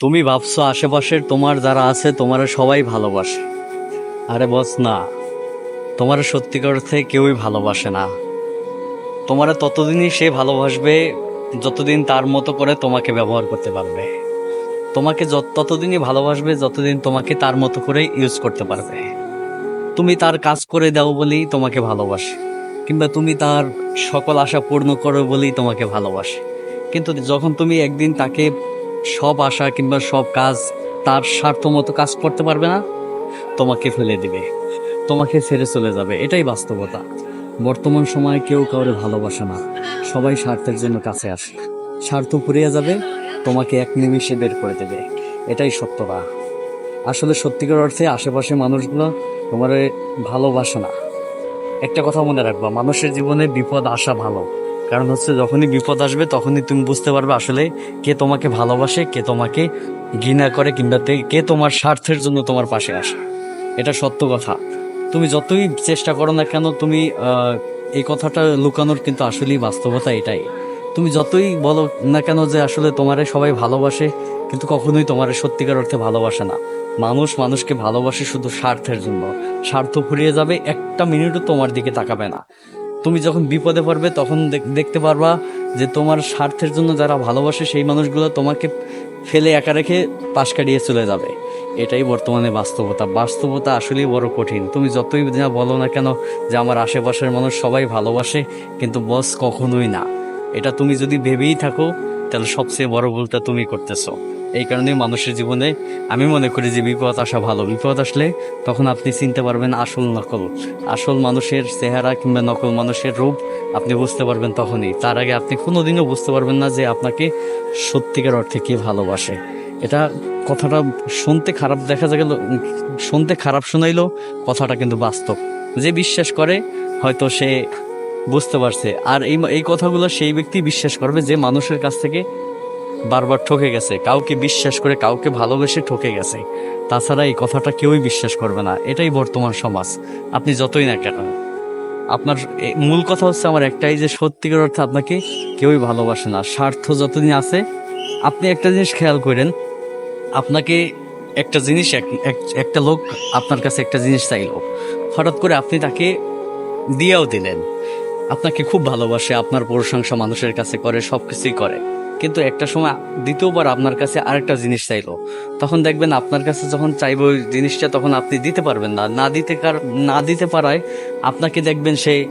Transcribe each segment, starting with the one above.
তুমি ভাবছ আশেপাশের তোমার যারা আছে, তোমার সবাই ভালোবাসে। আরে বস না, তোমার সত্যিকার অর্থে কেউই ভালোবাসে না। তোমার ততদিনই সে ভালোবাসবে, যতদিন তার মতো করে তোমাকে ব্যবহার করতে পারবে। তোমাকে যত, ততদিনই ভালোবাসবে, যতদিন তোমাকে তার মতো করে ইউজ করতে পারবে। তুমি তার কাজ করে দাও বলেই তোমাকে ভালোবাসে, কিংবা তুমি তার সকল আশা পূর্ণ করো বলেই তোমাকে ভালোবাসে। কিন্তু যখন তুমি একদিন তাকে সব আশা কিংবা সব কাজ তার স্বার্থ মতো কাজ করতে পারবে না? তোমাকে ফেলে দিবে। তোমাকে ছেড়ে চলে যাবে। এটাই বাস্তবতা। বর্তমান সময়ে কেউ কাউরে ভালোবাসে না। সবাই স্বার্থের জন্য কাছে আসে। স্বার্থ ফুরিয়ে যাবে, তোমাকে এক নিমিষে বের করে দেবে। এটাই সত্যতা আসলে সত্যিকার অর্থে আশেপাশে মানুষগুলো তোমার ভালোবাসে না। একটা কথা মনে রাখবা, মানুষের জীবনে বিপদ আসা ভালো। কারণ হচ্ছে যখনই বিপদ আসবে, তখনই তুমি বুঝতে পারবে আসলে কে তোমাকে ভালোবাসে, কে তোমাকে ঘৃণা করে কিংবা কে তোমার স্বার্থের জন্য তোমার পাশে আসে। এটা সত্য কথা। তুমি যতই চেষ্টা করো না কেন, তুমি এই কথাটা লুকানোর কিন্তু আসলেই বাস্তবতা এটাই। তুমি যতই বলো না কেন যে আসলে তোমারে সবাই ভালোবাসে, কিন্তু কখনোই তোমারে সত্যিকার অর্থে ভালোবাসে না। মানুষ মানুষকে ভালোবাসে শুধু স্বার্থের জন্য। স্বার্থ ফুরিয়ে যাবে, একটা মিনিটও তোমার দিকে তাকাবে না। তুমি যখন বিপদে পড়বে, তখন দেখ- দেখতে পারবা যে তোমার স্বার্থের জন্য যারা ভালোবাসে, সেই মানুষগুলো তোমাকে ফেলে একা রেখে পাশ কাটিয়ে চলে যাবে। এটাই বর্তমানে বাস্তবতা। বাস্তবতা আসলেই বড় কঠিন। তুমি যতই যা বলো না কেন যে আমার আশেপাশের মানুষ সবাই ভালোবাসে, কিন্তু বস কখনোই না। এটা তুমি যদি ভেবেই থাকো, তাহলে সবচেয়ে বড় ভুলটা তুমি করতেছো। এই কারণে মানুষের জীবনে আমি মনে করি যে বিপদ আসা ভালো। বিপদ আসলে তখন আপনি চিনতে পারবেন আসল নকল। আসল মানুষের চেহারা কিংবা নকল মানুষের রূপ আপনি বুঝতে পারবেন তখনই। তার আগে আপনি কোনোদিনও বুঝতে পারবেন না যে আপনাকে সত্যিকার অর্থে কে ভালোবাসে। এটা কথাটা শুনতে খারাপ দেখা গেল, শুনতে খারাপ শোনাইলেও কথাটা কিন্তু বাস্তব। যে বিশ্বাস করে, হয়তো সে বুঝতে পারছে। আর এই এই কথাগুলো সেই ব্যক্তি বিশ্বাস করবে যে মানুষের কাছ থেকে বারবার ঠকে গেছে, কাউকে বিশ্বাস করে কাউকে ভালোবেসে ঠকে গেছে। তাছাড়া এই কথাটা কেউই বিশ্বাস করবে না, এটাই বর্তমান সমাজ, আপনি যতই না কেন। আপনার মূল কথা হচ্ছে আমার একটাই যে সত্যিকার অর্থে আপনাকে কেউই ভালোবাসে না, স্বার্থ যতদিন আছে, আপনি একটা জিনিস খেয়াল করেন, আপনাকে একটা জিনিস, এক- এক- একটা লোক আপনার কাছে একটা জিনিস চাইলো, হঠাৎ করে আপনি তাকে দিয়েও দিলেন। আপনাকে খুব ভালোবাসে, আপনার প্রশংসা মানুষের কাছে করে সব কিছুই করে। কিন্তু একটা সময় দ্বিতীয়বার আপনার কাছে আরেকটা জিনিস চাইলো। তখন দেখবেন আপনার কাছে যখন চাইবে ওই জিনিসটা তখন আপনি দিতে পারবেন না। না দিতে কার- না দিতে পারায় আপনাকে দেখবেন সে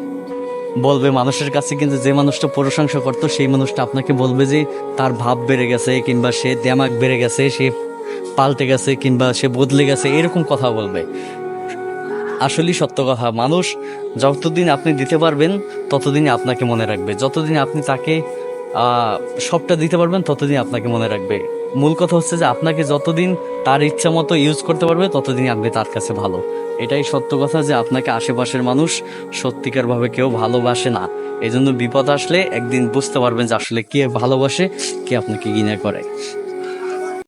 বলবে মানুষের কাছে, কিন্তু যে মানুষটা প্রশংসা করতো, সেই মানুষটা আপনাকে বলবে যে তার ভাব বেড়ে গেছে, কিংবা সে দেমাগ বেড়ে গেছে, সে পাল্টে গেছে, কিংবা সে বদলে গেছে, এরকম কথা বলবে। আসলেই সত্য কথা। মানুষ যতদিন আপনি দিতে পারবেন ততদিন আপনাকে মনে রাখবে। যতদিন আপনি তাকে সবটা দিতে পারবেন ততদিন আপনাকে মনে রাখবে। মূল কথা হচ্ছে যে আপনাকে যতদিন তার ইচ্ছা মতো ইউজ করতে পারবে ততদিন আপনি তার কাছে ভালো। এটাই সত্য কথা যে আপনাকে আশেপাশের মানুষ সত্যিকারভাবে কেউ ভালোবাসে না। এই জন্য বিপদ আসলে একদিন বুঝতে পারবেন যে আসলে কে ভালোবাসে, কে আপনাকে ঘৃণা করে।